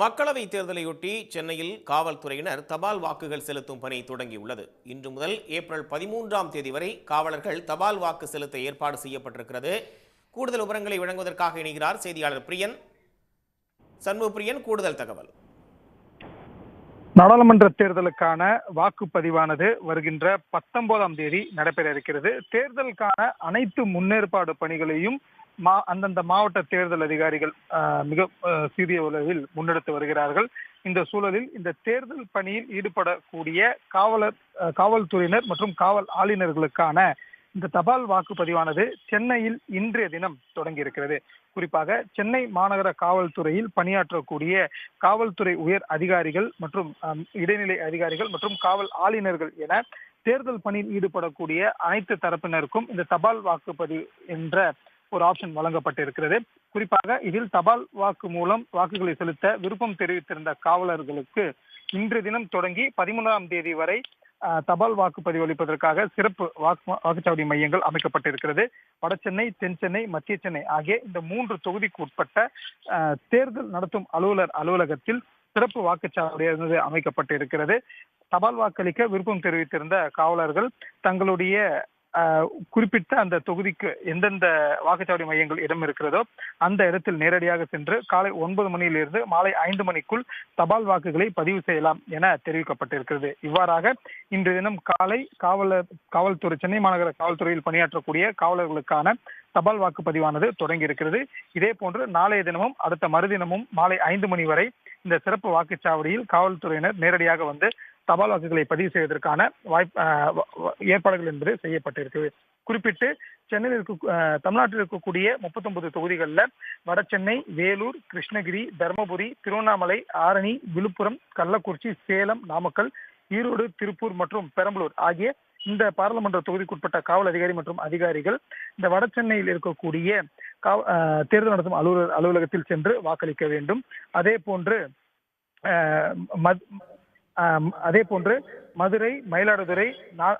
மக்களவை தேர்தலையொட்டி சென்னையில் காவல்துறையினர் தபால் வாக்குகள் செலுத்தும் பணி தொடங்கியுள்ளது. இன்று முதல் ஏப்ரல் பதிமூன்றாம் தேதி வரை காவலர்கள் தபால் வாக்கு செலுத்த ஏற்பாடு செய்யப்பட்டிருக்கிறது. கூடுதல் விவரங்களை வழங்குவதற்காக இணைகிறார் செய்தியாளர் பிரியன். சண்முக பிரியன் கூடுதல் தகவல். நாடாளுமன்ற தேர்தலுக்கான வாக்குப்பதிவானது வருகின்ற பத்தொன்பதாம் தேதி நடைபெற இருக்கிறது. தேர்தலுக்கான அனைத்து முன்னேற்பாடு பணிகளையும் மா அந்தந்த மாவட்ட தேர்தல் அதிகாரிகள் மிக சிறிய உலகில் முன்னெடுத்து வருகிறார்கள். இந்த சூழலில் இந்த தேர்தல் பணியில் ஈடுபடக்கூடிய காவலர் காவல்துறையினர் மற்றும் காவல் ஆளுநர்களுக்கான இந்த தபால் வாக்குப்பதிவானது சென்னையில் இன்றைய தினம் தொடங்கி இருக்கிறது குறிப்பாக சென்னை மாநகர காவல்துறையில் பணியாற்றக்கூடிய காவல்துறை உயர் அதிகாரிகள் மற்றும் இடைநிலை அதிகாரிகள் மற்றும் காவல் ஆளுநர்கள் என தேர்தல் பணியில் ஈடுபடக்கூடிய அனைத்து தரப்பினருக்கும் இந்த தபால் வாக்குப்பதிவு என்ற ஒரு ஆப்ஷன் வழங்கப்பட்டிருக்கிறது. குறிப்பாக இதில் தபால் வாக்கு மூலம் வாக்குகளை செலுத்த விருப்பம் தெரிவித்திருந்த காவலர்களுக்கு இன்று தினம் தொடங்கி பதிமூன்றாம் தேதி வரை தபால் வாக்குப்பதிவு அளிப்பதற்காக சிறப்பு வாக்கு வாக்குச்சாவடி மையங்கள் அமைக்கப்பட்டிருக்கிறது. வடசென்னை தென் சென்னை மத்திய சென்னை ஆகிய இந்த மூன்று தொகுதிக்கு உட்பட்ட தேர்தல் நடத்தும் அலுவலர் அலுவலகத்தில் சிறப்பு வாக்குச்சாவடியானது அமைக்கப்பட்டிருக்கிறது. தபால் வாக்களிக்க விருப்பம் தெரிவித்திருந்த காவலர்கள் தங்களுடைய குறிப்பிட்ட அந்த தொகுதிக்கு எந்தெந்த வாக்குச்சாவடி மையங்கள் இடம் இருக்கிறதோ அந்த இடத்தில் நேரடியாக சென்று காலை ஒன்பது மணியிலிருந்து மாலை ஐந்து மணிக்குள் தபால் வாக்குகளை பதிவு செய்யலாம் என தெரிவிக்கப்பட்டிருக்கிறது. இவ்வாறாக இன்று தினம் காலை காவலர் காவல்துறை சென்னை மாநகர காவல்துறையில் பணியாற்றக்கூடிய காவலர்களுக்கான தபால் வாக்குப்பதிவானது தொடங்கி இருக்கிறது இதே போன்று நாளைய தினமும் அடுத்த மறுதினமும் மாலை ஐந்து மணி வரை இந்த சிறப்பு வாக்குச்சாவடியில் காவல்துறையினர் நேரடியாக வந்து தபால் வாக்குகளை பதிவு செய்வதற்கான வாய்ப்பு ஏற்பாடுகள் என்பது செய்யப்பட்டிருக்கு. குறிப்பிட்டு சென்னையில் இருக்க தமிழ்நாட்டில் இருக்கக்கூடிய முப்பத்தொன்பது தொகுதிகளில் வடசென்னை வேலூர் கிருஷ்ணகிரி தருமபுரி திருவண்ணாமலை ஆரணி விழுப்புரம் கள்ளக்குறிச்சி சேலம் நாமக்கல் ஈரோடு திருப்பூர் மற்றும் பெரம்பலூர் ஆகிய இந்த பாராளுமன்ற தொகுதிக்குட்பட்ட காவல் அதிகாரி மற்றும் அதிகாரிகள் இந்த வடசென்னையில் இருக்கக்கூடிய தேர்தல் நடத்தும் அலுவலர் அலுவலகத்தில் சென்று வாக்களிக்க வேண்டும். அதே போன்று அதே போன்று மதுரை மயிலாடுதுறை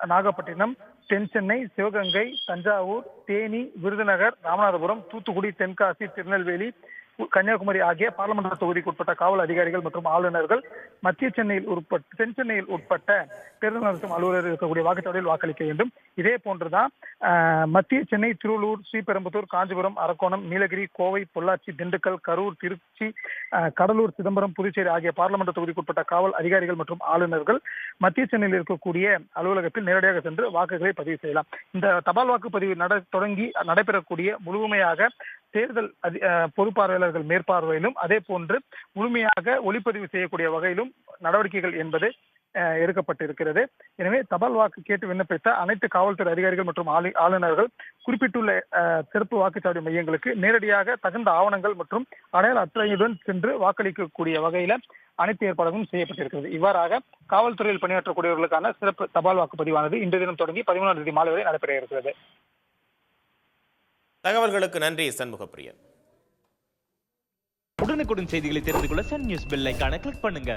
நாகப்பட்டினம் தென் சென்னை சிவகங்கை தஞ்சாவூர் தேனி விருதுநகர் ராமநாதபுரம் தூத்துக்குடி தென்காசி திருநெல்வேலி கன்னியாகுமரி ஆகிய பாராளுமன்ற தொகுதிக்கு உட்பட்ட காவல் அதிகாரிகள் மற்றும் ஆளுநர்கள் மத்திய சென்னையில் உட்பட்ட தென் சென்னையில் உட்பட்ட தேர்தல் நடத்தும் அலுவலர் இருக்கக்கூடிய வாக்குச்சாவடியில் வாக்களிக்க வேண்டும். இதே போன்றுதான் மத்திய சென்னை திருவள்ளூர் ஸ்ரீபெரும்புத்தூர் காஞ்சிபுரம் அரக்கோணம் நீலகிரி கோவை பொள்ளாச்சி திண்டுக்கல் கரூர் திருச்சி ஆஹ், கடலூர் சிதம்பரம் புதுச்சேரி ஆகிய பாராளுமன்ற தொகுதிக்குட்பட்ட காவல் அதிகாரிகள் மற்றும் ஆளுநர்கள் மத்திய சென்னையில் இருக்கக்கூடிய அலுவலகத்தில் நேரடியாக சென்று வாக்குகளை பதிவு செய்யலாம். இந்த தபால் வாக்குப்பதிவு நட தொடங்கி நடைபெறக்கூடிய முழுமையாக தேர்தல் பொதுப்பார்வையாளர்கள் மேற்பார்வையிலும் அதே போன்று முழுமையாக ஒளிப்பதிவு செய்யக்கூடிய வகையிலும் நடவடிக்கைகள் என்பது எடுக்கப்பட்டிருக்கிறது. எனவே தபால் வாக்கு கேட்டு விண்ணப்பித்த அனைத்து காவல்துறை அதிகாரிகள் மற்றும் ஆளுநர்கள் குறிப்பிட்டுள்ள அஹ், சிறப்பு வாக்குச்சாவடி மையங்களுக்கு நேரடியாக தகுந்த ஆவணங்கள் மற்றும் அடையாள அட்டையுடன் சென்று வாக்களிக்கக்கூடிய வகையில அனைத்து ஏற்பாடுகளும் செய்யப்பட்டிருக்கிறது. இவ்வாறாக காவல்துறையில் பணியாற்றக்கூடியவர்களுக்கான சிறப்பு தபால் வாக்குப்பதிவானது இன்று தினம் தொடங்கி பதிமூணாம் தேதி மாலை வரை நடைபெற இருக்கிறது. தகவல்களுக்கு நன்றி சண்முகப்பிரியன். உடனுக்குடன் செய்திகளை தெரிந்து கொள்ள சன் நியூஸ் பெல் ஐக்கான கிளிக் பண்ணுங்க.